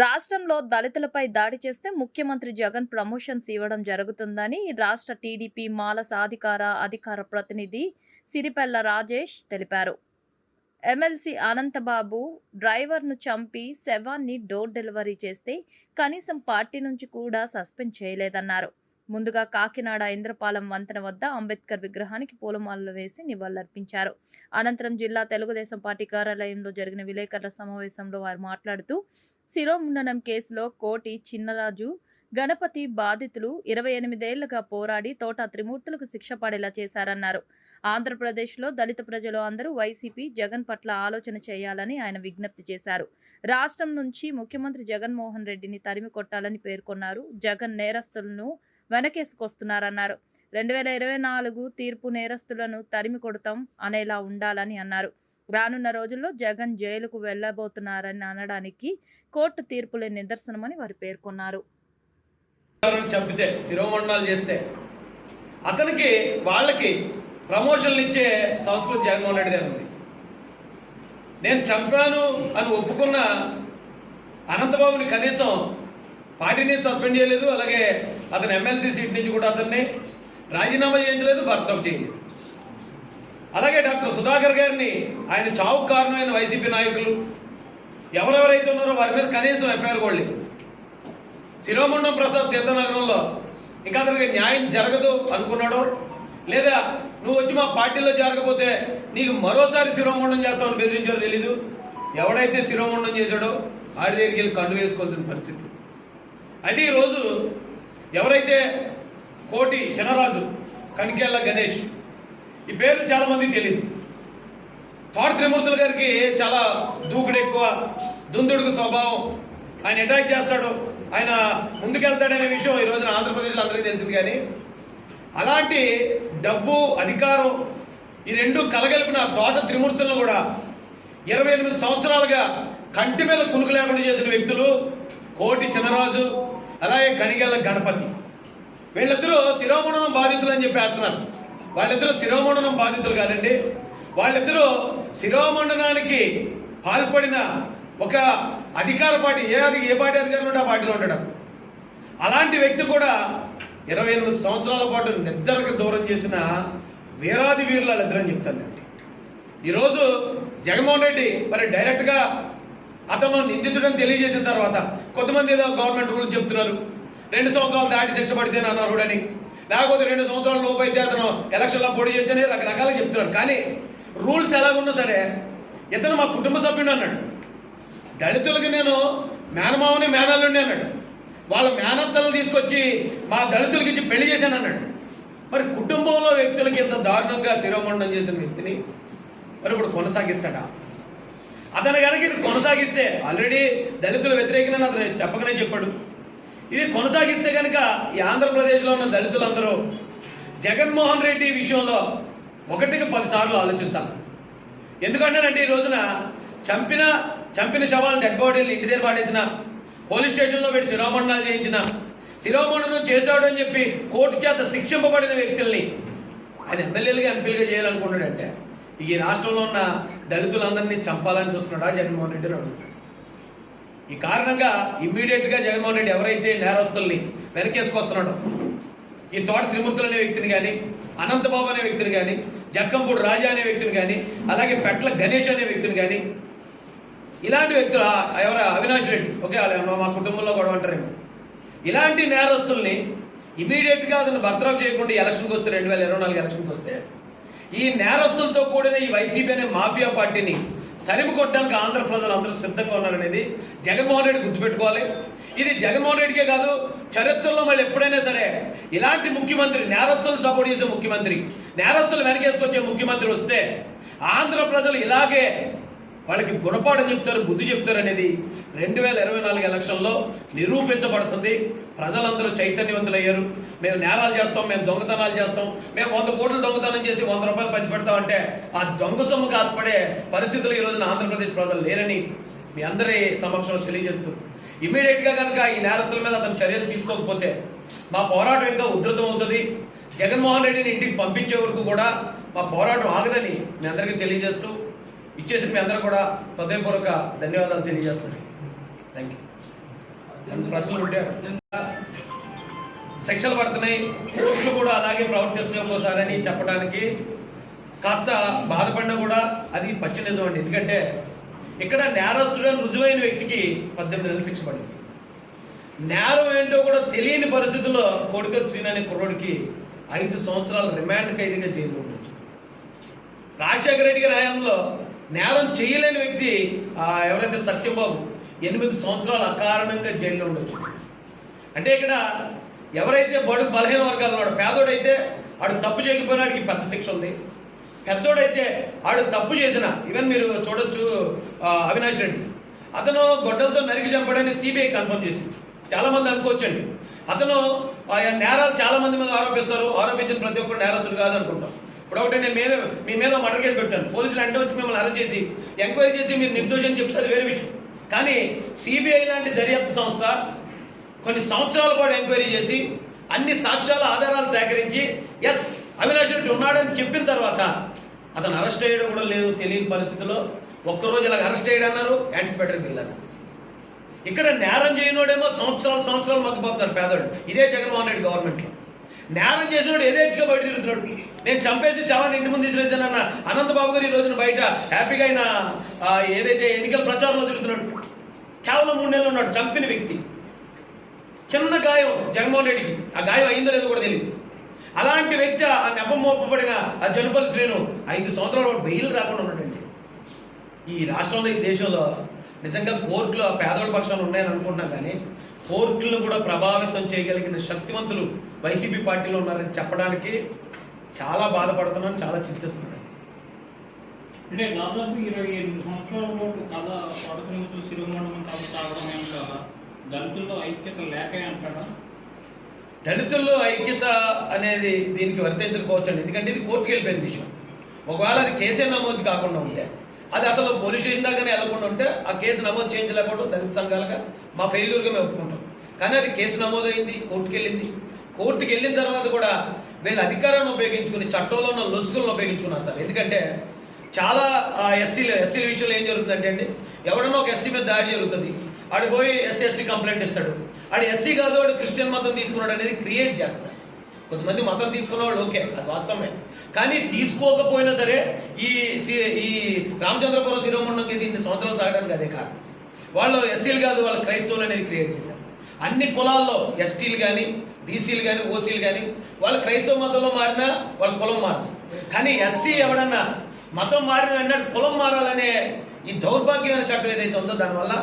రాష్ట్రంలో దళితులపై దాడి చేస్తే ముఖ్యమంత్రి జగన్ ప్రమోషన్స్ ఇవ్వడం జరుగుతుందని రాష్ట్ర టీడీపీ మాల సాధికార అధికార ప్రతినిధి సిరిపెల్ల రాజేష్ తెలిపారు. ఎమ్మెల్సీ అనంతబాబు డ్రైవర్ను చంపి శవాన్ని డోర్ డెలివరీ చేస్తే కనీసం పార్టీ నుంచి కూడా సస్పెండ్ చేయలేదన్నారు. ముందుగా కాకినాడ ఇంద్రపాలెం వంతెన వద్ద అంబేద్కర్ విగ్రహానికి పూలమాలలు వేసి నివాళులర్పించారు. అనంతరం జిల్లా తెలుగుదేశం పార్టీ కార్యాలయంలో జరిగిన విలేకరుల సమావేశంలో వారు మాట్లాడుతూ శిరోముండనం కేసులో కోటి చిన్నరాజు గణపతి బాధితులు ఇరవై ఎనిమిదేళ్ళుగా పోరాడి తోట త్రిమూర్తులకు శిక్ష పడేలా చేశారన్నారు. ఆంధ్రప్రదేశ్లో దళిత ప్రజలు అందరూ వైసీపీ జగన్ పట్ల ఆలోచన చేయాలని ఆయన విజ్ఞప్తి చేశారు. రాష్ట్రం నుంచి ముఖ్యమంత్రి జగన్మోహన్ రెడ్డిని తరిమి కొట్టాలని పేర్కొన్నారు. జగన్ నేరస్తులను వెనకేసుకొస్తున్నారన్నారు. రెండు వేల ఇరవై నాలుగు తీర్పు నేరస్తులను తరిమి కొడతాం అనేలా ఉండాలని అన్నారు. రానున్న రోజుల్లో జగన్ జైలుకు వెళ్ళబోతున్నారని అనడానికి కోర్టు తీర్పులే నిదర్శనమని వారు పేర్కొన్నారు. చంపితే శిరోమండనాలు చేస్తే అతనికి వాళ్ళకి ప్రమోషన్లు ఇచ్చే సంస్కృతి జగన్మోహన్ రెడ్డి గారు ఉంది. నేను చంపాను అని ఒప్పుకున్న అనంతబాబుని కనీసం పార్టీని సస్పెండ్ చేయలేదు అలాగే అతను ఎమ్మెల్సీ సీట్ నుంచి కూడా అతన్ని రాజీనామా చేయించలేదు భర్త చేయలేదు. అలాగే డాక్టర్ సుధాకర్ గారిని ఆయన చావుకు కారణమైన వైసీపీ నాయకులు ఎవరెవరైతే ఉన్నారో వారి మీద కనీసం ఎఫ్ఐఆర్ కూడా లేదు. శిరోముండం ప్రసాద్ సీతానగరంలో ఇంకా అతనికి న్యాయం జరగదు అనుకున్నాడో లేదా నువ్వు వచ్చి మా పార్టీలో జరగకపోతే నీకు మరోసారి శిరోముండం చేస్తామని బెదిరించాడో తెలీదు. ఎవడైతే శిరోముండం చేశాడో ఆడి దగ్గరికి వెళ్ళి కండు వేసుకోవాల్సిన పరిస్థితి. అయితే ఈరోజు ఎవరైతే కోటి చినరాజు కణికెళ్ళ గణేష్ ఈ పేర్లు చాలా మంది తెలియదు తోట త్రిమూర్తుల గారికి చాలా దూకుడు ఎక్కువ దుందుడుకు స్వభావం. ఆయన అటాక్ చేస్తాడు ఆయన ముందుకెళ్తాడనే విషయం ఈ రోజున ఆంధ్రప్రదేశ్లో అందరికీ తెలిసింది కానీ అలాంటి డబ్బు అధికారం ఈ రెండు కలగలిపిన తోట త్రిమూర్తులను కూడా ఇరవై ఎనిమిది సంవత్సరాలుగా కంటి మీద కునుకు లేకుండా చేసిన వ్యక్తులు కోటి చినరాజు అలాగే కణిగెళ్ళ గణపతి. వీళ్ళిద్దరూ శిరోమణం బాధితులు అని చెప్పి వేస్తున్నారు వాళ్ళిద్దరూ శిరోమండనం బాధితులు కాదండి. వాళ్ళిద్దరూ శిరోమండనానికి పాల్పడిన ఒక అధికార పార్టీ ఏ అది ఏ పార్టీ అధికారులు ఉంటే ఆ పార్టీలో ఉంటాడు అలాంటి వ్యక్తి కూడా ఇరవై ఎనిమిది సంవత్సరాల పాటు నిద్రకు దూరం చేసిన వీరాది వీరులు వాళ్ళిద్దరని చెప్తాను నేను. ఈరోజు జగన్మోహన్ రెడ్డి మరి డైరెక్ట్గా అతను నిందితుడని తెలియజేసిన తర్వాత కొంతమంది ఏదో గవర్నమెంట్ రూల్స్ చెప్తున్నారు. రెండు సంవత్సరాలు దాటి శిక్ష పడితే అర్హుడని లేకపోతే రెండు సంవత్సరాల లోపు అయితే అతను ఎలక్షన్లో పోటీ చేయొచ్చని రకరకాలుగా చెప్తున్నాడు. కానీ రూల్స్ ఎలాగున్నా సరే ఇతను మా కుటుంబ సభ్యుడు అన్నాడు. దళితులకి నేను మేనమావని మేనల్లుండి అన్నాడు. వాళ్ళ మేనత్తలను తీసుకొచ్చి మా దళితులకి ఇచ్చి పెళ్ళి చేశాను అన్నాడు. మరి కుటుంబంలో వ్యక్తులకి ఇంత దారుణంగా శిరోమండనం చేసిన వ్యక్తిని మరి ఇప్పుడు కొనసాగిస్తాడా? అతను కనుక ఇది కొనసాగిస్తే ఆల్రెడీ దళితుల వ్యతిరేకనని అతను చెప్పకనే చెప్పాడు. ఇది కొనసాగిస్తే కనుక ఈ ఆంధ్రప్రదేశ్లో ఉన్న దళితులందరూ జగన్మోహన్ రెడ్డి విషయంలో ఒకటికి పదిసార్లు ఆలోచించాలి. ఎందుకంటేనంటే ఈ రోజున చంపిన చంపిన శవాలను డెడ్ బాడీలు ఇంటి దగ్గర పాడేసిన పోలీస్ స్టేషన్లో పెట్టి శిరోమండనాలు చేయించిన శిరోమండనం చేశాడు అని చెప్పి కోర్టు చేత శిక్షింపబడిన వ్యక్తుల్ని ఆయన ఎమ్మెల్యేలుగా ఎంపీలుగా చేయాలనుకున్నాడంటే ఈ రాష్ట్రంలో ఉన్న దళితులందరినీ చంపాలని చూస్తున్నాడా జగన్మోహన్ రెడ్డి అడుగుతున్నాడు. ఈ కారణంగా ఇమ్మీడియట్గా జగన్మోహన్ రెడ్డి ఎవరైతే నేరస్తుల్ని వెనకేసుకొస్తున్నాడో ఈ తోట త్రిమూర్తులు అనే వ్యక్తిని కానీ అనంతబాబు అనే వ్యక్తిని కానీ జక్కంపూడి రాజా అనే వ్యక్తిని కానీ అలాగే పెట్ల గణేష్ అనే వ్యక్తిని కానీ ఇలాంటి వ్యక్తులు ఎవరు అవినాష్ రెడ్డి ఓకే మా- కుటుంబంలో గొడవ అంటారేమో. ఇలాంటి నేరస్తుల్ని ఇమీడియట్గా అతను భద్రం చేయకుండా ఎలక్షన్కి వస్తే రెండు వేల ఇరవై నాలుగు ఎలక్షన్కి వస్తే ఈ నేరస్తులతో కూడిన ఈ వైసీపీ అనే మాఫియా పార్టీని తరిమి కొట్టడానికి ఆంధ్ర ప్రజలు అందరూ సిద్ధంగా ఉన్నారనేది జగన్మోహన్ రెడ్డి గుర్తుపెట్టుకోవాలి. ఇది జగన్మోహన్ రెడ్డికే కాదు చరిత్రలో మళ్ళీ ఎప్పుడైనా సరే ఇలాంటి ముఖ్యమంత్రి నేరస్తులు సపోర్ట్ చేసే ముఖ్యమంత్రి నేరస్తులు వెనకేసుకొచ్చే ముఖ్యమంత్రి వస్తే ఆంధ్ర ప్రజలు ఇలాగే వాళ్ళకి గుణపాఠం చెప్తారు బుద్ధి చెప్తారు అనేది రెండు వేల ఇరవై నాలుగు ఎలక్షన్లో నిరూపించబడుతుంది. ప్రజలందరూ చైతన్యవంతులయ్యారు. మేము నేరాలు చేస్తాం మేము దొంగతనాలు చేస్తాం. మేము వంద కోట్లు దొంగతనం చేసి వంద రూపాయలు పంచిపెడతాం అంటే ఆ దొంగ సొమ్ము కాసుపడే పరిస్థితులు ఈ రోజున ఆంధ్రప్రదేశ్ ప్రజలు లేరని మీ అందరి సమక్షంలో తెలియజేస్తూ. ఇమీడియట్గా కనుక ఈ నేరస్తుల మీద అతను చర్యలు తీసుకోకపోతే మా పోరాటం ఇంకా ఉధృతం అవుతుంది. జగన్మోహన్ రెడ్డిని ఇంటికి పంపించే వరకు కూడా మా పోరాటం ఆగదని మీ అందరికీ తెలియజేస్తూ ఇచ్చేసిన మీ అందరూ కూడా హృదయపూర్వక ధన్యవాదాలు తెలియజేస్తున్నాను. థ్యాంక్ యూ ప్రశ్నలు ఉంటే శిక్షలు పడుతున్నాయి. కోర్టులు కూడా అలాగే ప్రవర్తిస్తున్నాయి ఒక్కోసారి అని చెప్పడానికి కాస్త బాధపడినా కూడా అది పచ్చి నిజం అండి. ఎందుకంటే ఇక్కడ నేరస్తుడని రుజువైన వ్యక్తికి పద్దెనిమిది నెలలు శిక్ష పడింది. నేరం ఏంటో కూడా తెలియని పరిస్థితుల్లో కోడికల్ శ్రీని అనే కుర్రోడికి ఐదు సంవత్సరాల రిమాండ్ ఖైదీగా జైల్లో ఉండొచ్చు. రాజశేఖర రెడ్డి గారి హయాంలో నేరం చేయలేని వ్యక్తి ఎవరైతే సత్యంబాబు ఎనిమిది సంవత్సరాలు అకారణంగా జైల్లో ఉండొచ్చు. అంటే ఇక్కడ ఎవరైతే బడుగు బలహీన వర్గాలు ఉన్నాడో పేదోడైతే ఆడు తప్పు చేయకపోయినాడికి పెద్ద శిక్ష ఉంది. పెద్దోడైతే ఆడు తప్పు చేసిన ఈవెన్ మీరు చూడొచ్చు అవినాష్ రెడ్డి. అతను గొడ్డలతో నరికి చంపడని సిబిఐ కన్ఫర్మ్ చేసింది. చాలామంది అనుకోవచ్చండి. అతను ఆ నేరాలు చాలామంది మీద ఆరోపిస్తారు. ఆరోపించిన ప్రతి ఒక్కరు నేరస్తుడు కాదు అనుకుంటాం ఇప్పుడు ఒకటి నేను మీద మీ మీద మర్డర్ కేసు పెట్టాను. పోలీసులు అంటే వచ్చి మిమ్మల్ని అరెస్ట్ చేసి ఎంక్వైరీ చేసి మీరు నిర్దోషం చెప్తే అది వేరే విషయం. కానీ సిబిఐ లాంటి దర్యాప్తు సంస్థ కొన్ని సంవత్సరాల పాటు ఎంక్వైరీ చేసి అన్ని సాక్ష్యాల ఆధారాలు సేకరించి ఎస్ అవినాష్ రెడ్డి ఉన్నాడని చెప్పిన తర్వాత అతను అరెస్ట్ అయ్యడం కూడా లేదు తెలియని పరిస్థితిలో ఒక్కరోజు ఇలా అరెస్ట్ అయ్యాడన్నారు అన్నారు వెళ్ళాను ఇక్కడ నేరం చేయనోడేమో సంవత్సరాలు సంవత్సరాలు మగ్గిపోతున్నారు పేదోడు ఇదే జగన్మోహన్ రెడ్డి గవర్నమెంట్లో. నేరం చేసినోడు యథేచ్ఛగా బయట తిరుగుతున్నాడు. నేను చంపేసి శవాన్ని ఇంటి ముందు తీసుకొచ్చానన్న అనంతబాబు గారు ఈ రోజున బయట హ్యాపీగా ఆయన ఏదైతే ఎన్నికల ప్రచారంలో తిరుగుతున్నాడు కేవలం మూడు నెలలు ఉన్నాడు చంపిన వ్యక్తి. చిన్న గాయం జగన్మోహన్ రెడ్డికి. ఆ గాయం అయిందో లేదో కూడా తెలియదు అలాంటి వ్యక్తి ఆ నెపం మోపబడిన ఆ జనుపల్లి శ్రీను ఐదు సంవత్సరాల పాటు బెయిల్ రాకుండా ఉన్నాడండి. ఈ రాష్ట్రంలో ఈ దేశంలో నిజంగా కోర్టులు పేదవాళ్ళ పక్షాలు ఉన్నాయని అనుకుంటున్నాం కానీ కోర్టులను కూడా ప్రభావితం చేయగలిగిన శక్తివంతులు వైసీపీ పార్టీలో ఉన్నారని చెప్పడానికి చాలా బాధపడుతున్నాను చాలా చింతిస్తున్నాను. అంటే దాదాపు ఇరవై ఎనిమిది సంవత్సరాల పాటు కథ పడకలతో కథ సాగడం వెనుక దళితుల్లో ఐక్యత లేక అంటారా? దళితుల్లో ఐక్యత అనేది దీనికి వర్తించకపోవచ్చు అండి ఎందుకంటే ఇది కోర్టుకు వెళ్ళిపోయిన విషయం. ఒకవేళ అది కేసే నమోదు కాకుండా ఉంటే అది అసలు పోలీస్ స్టేషన్ దాకానే వెళ్ళకుండా ఉంటే ఆ కేసు నమోదు చేయించలేకపోవడం దళిత సంఘాలుగా మా ఫెయిల్యూర్గా మేము ఒప్పుకుంటాం. కానీ అది కేసు నమోదైంది కోర్టుకు వెళ్ళింది. కోర్టుకి వెళ్ళిన తర్వాత కూడా వీళ్ళు అధికారాన్ని ఉపయోగించుకుని చట్టంలో ఉన్న లొసుగులను ఉపయోగించుకున్నారు సార్. ఎందుకంటే చాలా ఎస్సీలు ఎస్సీల విషయంలో ఏం జరుగుతుందంటే అండి ఎవడన్నా ఒక ఎస్సీ మీద దాడి జరుగుతుంది ఆడు పోయి ఎస్సీ ఎస్టీ కంప్లైంట్ ఇస్తాడు. ఆడు ఎస్సీ కాదు వాడు క్రిస్టియన్ మతం తీసుకున్నాడు అనేది క్రియేట్ చేస్తాడు. కొంతమంది మతం తీసుకున్న వాళ్ళు ఓకే అది వాస్తవమే. కానీ తీసుకోకపోయినా సరే ఈ సి- ఈ రామచంద్రపురం శిరోమండం కేసు ఇన్ని సంవత్సరాలు సాగడానికి అదే కారణం. వాళ్ళు ఎస్సీలు కాదు వాళ్ళు క్రైస్తవులు అనేది క్రియేట్ చేశారు. అన్ని కులాల్లో ఎస్టీలు కానీ బీసీలు కానీ ఓసీలు కానీ వాళ్ళు క్రైస్తవ మతంలో మారినా వాళ్ళ కులం మారదు కానీ ఎస్సీ ఎవడన్నా మతం మారిన వెంటనే కులం మారాలనే ఈ దౌర్భాగ్యమైన చట్టం ఏదైతే ఉందో దానివల్ల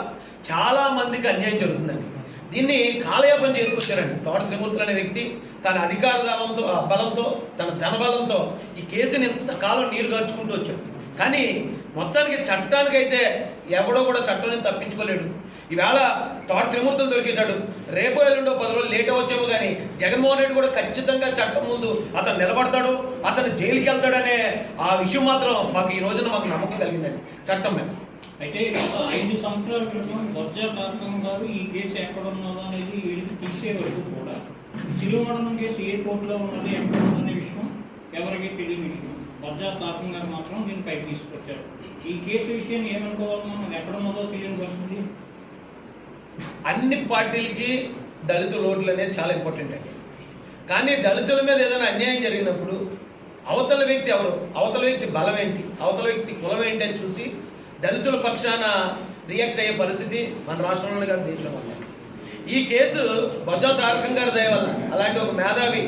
చాలా మందికి అన్యాయం జరుగుతుందండి. దీన్ని కాలయాపన చేసుకొచ్చారండి. తోట త్రిమూర్తులు అనే వ్యక్తి తన అధికార బలంతో ఆ బలంతో తన ధనబలంతో ఈ కేసుని ఎంతకాలం నీరు గార్చుకుంటూ వచ్చాడు. కానీ మొత్తానికి చట్టానికైతే ఎవడో కూడా చట్టం తప్పించుకోలేడు. ఈవేళ తోట త్రిమూర్తులు దొరికేశాడు. రేపో ఎల్లుండో పది రోజులు లేట్ వచ్చేమో కానీ జగన్మోహన్ రెడ్డి కూడా ఖచ్చితంగా చట్టం ముందు అతను నిలబడతాడు అతను జైలుకి వెళ్తాడనే ఆ విషయం మాత్రం మాకు ఈ రోజున మాకు నమ్మకం కలిగిందండి. చట్టం మీద. అయితే ఐదు సంవత్సరాల క్రితం బొజ్జా కార్కం గారు ఈ కేసు ఎక్కడ ఉన్నదో అనేది వీడికి తీసే వరకు కూడా. సిరిమండలం కేసు ఏ కోర్టులో ఉన్నది ఎక్కడ ఉందనే విషయం ఎవరికి తెలియని విషయం. బొజ్జా తారకం గారు మాత్రం దీన్ని పైకి తీసుకొచ్చారు. ఈ కేసు విషయం ఏమనుకోవాలి మనం? ఎక్కడ ఉన్నదో తెలియని పరిస్థితి? అన్ని పార్టీలకి దళిత ఓట్లు అనేది చాలా ఇంపార్టెంట్ అండి. కానీ దళితుల మీద ఏదైనా అన్యాయం జరిగినప్పుడు అవతల వ్యక్తి ఎవరు? అవతల వ్యక్తి బలం ఏంటి? అవతల వ్యక్తి కులం ఏంటి అని చూసి దళితుల పక్షాన రియాక్ట్ అయ్యే పరిస్థితి మన రాష్ట్రంలో కాదు దేశంలో ఈ కేసు బొజ్జా తారకం గారి దయ వల్ల అలాంటి ఒక మేధావి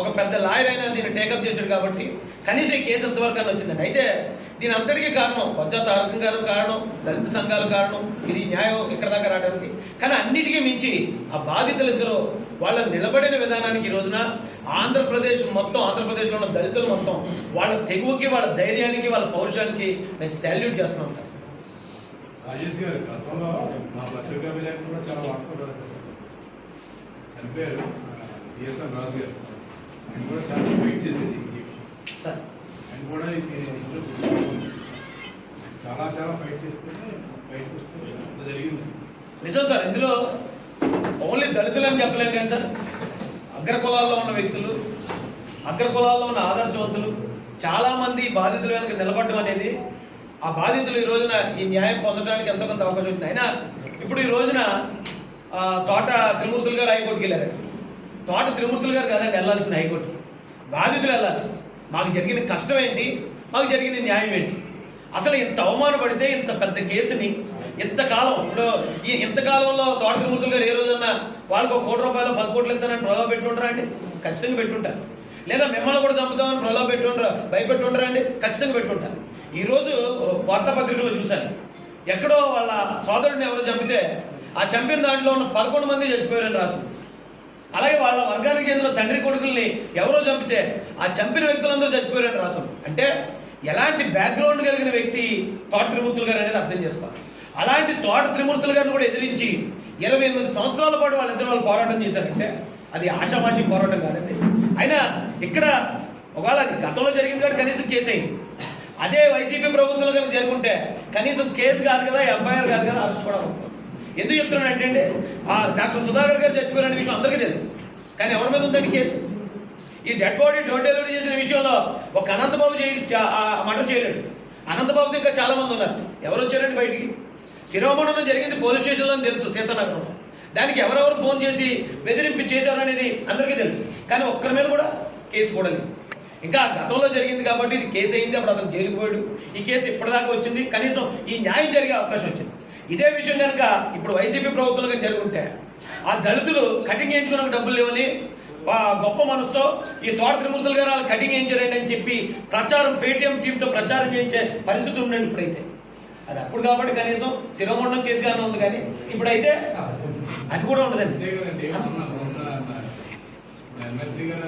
ఒక పెద్ద లాయర్ అయినా దీన్ని టేకప్ చేశాడు కాబట్టి కనీసం ఈ కేసు ఎంతవరకు అని వచ్చిందండి. అయితే దీని అంతటికీ కారణం బొజ్జా తారకం గారు కారణం దళిత సంఘాలు కారణం ఇది న్యాయం ఇక్కడ దాకా రావడానికి. కానీ అన్నిటికీ మించి ఆ బాధితులు ఇద్దరు వాళ్ళ నిలబడిన విధానానికి ఈ రోజున ఆంధ్రప్రదేశ్ మొత్తం ఆంధ్రప్రదేశ్లో ఉన్న దళితులు మొత్తం వాళ్ళ తెగువకి వాళ్ళ ధైర్యానికి వాళ్ళ పౌరుషానికి మేము సాల్యూట్ చేస్తున్నాం సార్. రాజేష్ గారు గతంలో మా పత్రికా విలేకరులు చాలా వాడుకుంటారు చనిపోయారు. డిఎస్ఎన్ రాజు గారు. ఆయన కూడా చాలా ఫైట్ చేసేది సార్ ఆయన కూడా ఇంట్లో చాలా చాలా ఫైట్ చేస్తుంటే ఫైట్ చేస్తే జరిగింది. నిజం సార్ ఇందులో ఓన్లీ దళితులని చెప్పలేం కానీ సార్ అగ్ర కులాల్లో ఉన్న వ్యక్తులు అగ్ర కులాల్లో ఉన్న ఆదర్శవంతులు చాలా మంది బాధితుల వెనక నిలబడడం అనేది ఆ బాధితులు ఈ రోజున ఈ న్యాయం పొందడానికి ఎంతో కొంత అవకాశం ఉంది అయినా ఇప్పుడు ఈ రోజున తోట త్రిమూర్తులు గారు హైకోర్టుకి వెళ్ళారు తోట త్రిమూర్తులు గారు కాదండి వెళ్ళాల్సిన హైకోర్టు. బాధితులు వెళ్ళాలి మాకు జరిగిన కష్టం ఏంటి? మాకు జరిగిన న్యాయం ఏంటి? అసలు ఇంత అవమానపడితే ఇంత పెద్ద కేసుని ఇంతకాలం ఈ ఇంతకాలంలో తోట త్రిమూర్తులు గారు ఏ రోజన్నా వాళ్ళకు ఒక కోటి రూపాయలు పది కోట్లు ఇస్తానని ప్రలోభ పెట్టుంటారా అండి? ఖచ్చితంగా పెట్టుంటారు. లేదా మిమ్మల్ని కూడా చంపుతామని ప్రలోభ పెట్టుంటారా భయపెట్టుంటారా అండి? ఖచ్చితంగా పెట్టుంటారు. ఈరోజు వార్తాపత్రికలో చూశాను. ఎక్కడో వాళ్ళ సోదరుడిని ఎవరో చంపితే ఆ చంపిన దాంట్లో ఉన్న పదకొండు మంది చచ్చిపోయారని రాసింది. అలాగే వాళ్ళ వర్గానికి చెందిన తండ్రి కొడుకుల్ని ఎవరో చంపితే ఆ చంపిన వ్యక్తులందరూ చచ్చిపోయారని రాశారు. అంటే ఎలాంటి బ్యాక్గ్రౌండ్ కలిగిన వ్యక్తి తోట త్రిమూర్తులు గారు అనేది అర్థం చేసుకోవాలి. అలాంటి తోట త్రిమూర్తులు గారిని కూడా ఎదిరించి ఇరవై ఎనిమిది సంవత్సరాల పాటు వాళ్ళిద్దరు వాళ్ళు పోరాటం చేశారంటే అది ఆషామాషి పోరాటం కాదండి. అయినా ఇక్కడ ఒకవేళ అది గతంలో జరిగింది కాబట్టి కనీసం కేసు అయింది. అదే వైసీపీ ప్రభుత్వంలో కనుక జరుగుంటే కనీసం కేసు కాదు కదా ఎఫ్ఐఆర్ కాదు కదా అరెస్ట్ కూడా అవుతుంది. ఎందుకు చెప్తున్నాను అంటే ఆ డాక్టర్ సుధాకర్ గారు చచ్చిపోయారనే విషయం అందరికీ తెలుసు. కానీ ఎవరి మీద ఉందండి కేసు? ఈ డెడ్ బాడీ డోర్ డెలివరీ చేసిన విషయంలో ఒక అనంతబాబు చేయ మటర్ చేయలేడు. అనంతబాబు దగ్గర చాలా మంది ఉన్నారు. ఎవరు వచ్చారండి బయటికి? శిరోమణంలో జరిగింది పోలీస్ స్టేషన్లో అని తెలుసు సీతానగరంలో. దానికి ఎవరెవరు ఫోన్ చేసి బెదిరింపు చేశారు అనేది అందరికీ తెలుసు. కానీ ఒక్కరి మీద కూడా కేసు కూడా లేదు. ఇంకా గతంలో జరిగింది కాబట్టి ఇది కేసు అయింది అప్పుడు అతను జైలుకు పోయాడు. ఈ కేసు ఇప్పటిదాకా వచ్చింది. కనీసం ఈ న్యాయం జరిగే అవకాశం వచ్చింది. ఇదే విషయం కనుక ఇప్పుడు వైసీపీ ప్రభుత్వంగా జరుగుంటే ఆ దళితులు కటింగ్ చేయించుకున్న డబ్బులు లేవని గొప్ప మనసుతో ఈ తోట త్రిమూర్తులు గారు వాళ్ళు కటింగ్ చేయించారండి అని చెప్పి ప్రచారం పేటీఎం టీంతో ప్రచారం చేయించే పరిస్థితి ఉండండి ఇప్పుడైతే అది అప్పుడు కాబట్టి కనీసం శిరోమండం కానీ ఉంది కానీ ఇప్పుడైతే అది కూడా ఉండదండి ఎమ్మెల్సీ గారు